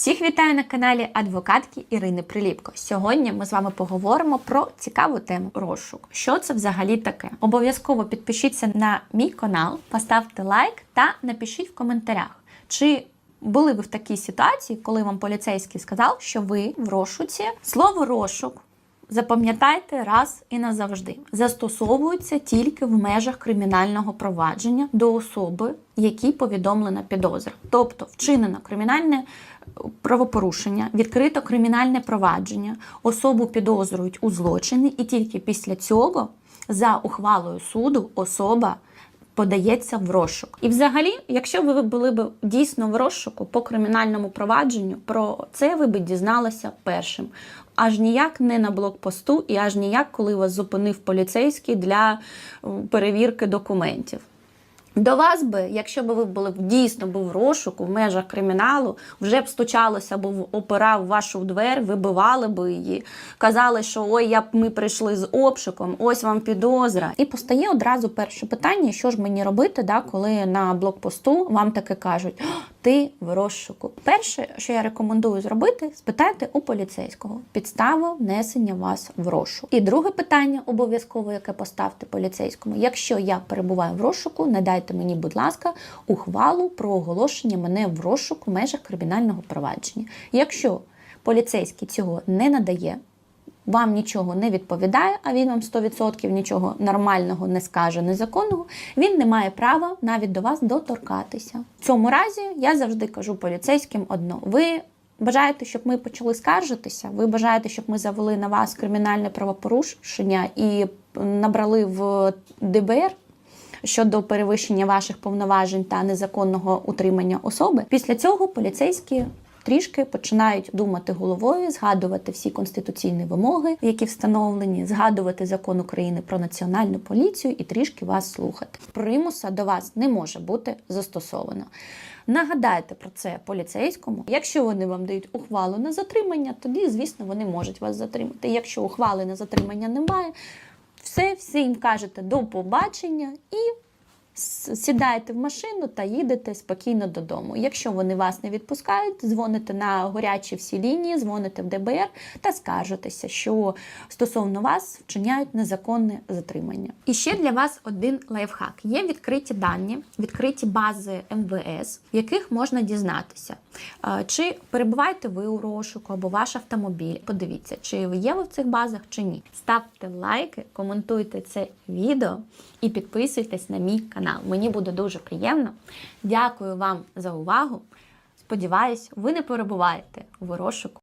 Всіх вітаю на каналі адвокатки Ірини Приліпко. Сьогодні ми з вами поговоримо про цікаву тему розшук. Що це взагалі таке? Обов'язково підпишіться на мій канал, поставте лайк та напишіть в коментарях, чи були ви в такій ситуації, коли вам поліцейський сказав, що ви в розшуці. Слово розшук Запам'ятайте раз і назавжди. Застосовуються тільки в межах кримінального провадження до особи, якій повідомлена підозра. Тобто вчинено кримінальне е, правопорушення, відкрито кримінальне провадження, особу підозрюють у злочині, і тільки після цього, за ухвалою суду, особа подається в розшук. І взагалі, якщо ви були б дійсно в розшуку по кримінальному провадженню, про це ви б дізналися першим. Аж ніяк не на блокпосту, і аж ніяк, коли вас зупинив поліцейський для перевірки документів. До вас би, якщо б ви були б дійсно був в розшуку в межах криміналу, вже б стучалося, бо в вашу двері, вибивали би її, казали, що ой, я б ми прийшли з обшуком, ось вам підозра. І постає одразу перше питання: що ж мені робити, да, коли на блокпосту вам таке кажуть, «О, ти в розшуку. Перше, що я рекомендую зробити, спитайте у поліцейського підставу внесення вас в розшук. І друге питання, обов'язково, яке поставте поліцейському: якщо я перебуваю в розшуку, надайте мені, будь ласка, ухвалу про оголошення мене в розшук в межах кримінального провадження. Якщо поліцейський цього не надає, вам нічого не відповідає, а він вам 100% нічого нормального не скаже, незаконного, він не має права навіть до вас доторкатися. В цьому разі я завжди кажу поліцейським одно: ви. Бажаєте, щоб ми почали скаржитися? Ви бажаєте, щоб ми завели на вас кримінальне правопорушення і набрали в ДБР щодо перевищення ваших повноважень та незаконного утримання особи? Після цього поліцейські трішки починають думати головою, згадувати всі конституційні вимоги, які встановлені, згадувати закон України про національну поліцію і трішки вас слухати. Примуса до вас не може бути застосовано. Нагадайте про це поліцейському. Якщо вони вам дають ухвалу на затримання, тоді, звісно, вони можуть вас затримати. Якщо ухвали на затримання немає, все, всім кажете до побачення і сідаєте в машину та їдете спокійно додому. Якщо вони вас не відпускають, дзвоните на горячі всі лінії, дзвоните в ДБР та скаржитеся, що стосовно вас вчиняють незаконне затримання. І ще для вас один лайфхак: є відкриті дані, відкриті бази МВС, в яких можна дізнатися, чи перебуваєте ви у розшуку або ваш автомобіль. Подивіться, чи ви є ви в цих базах, чи ні. Ставте лайки, коментуйте це відео і підписуйтесь на мій канал. Мені буде дуже приємно. Дякую вам за увагу. Сподіваюсь, ви не перебуваєте в розшуку.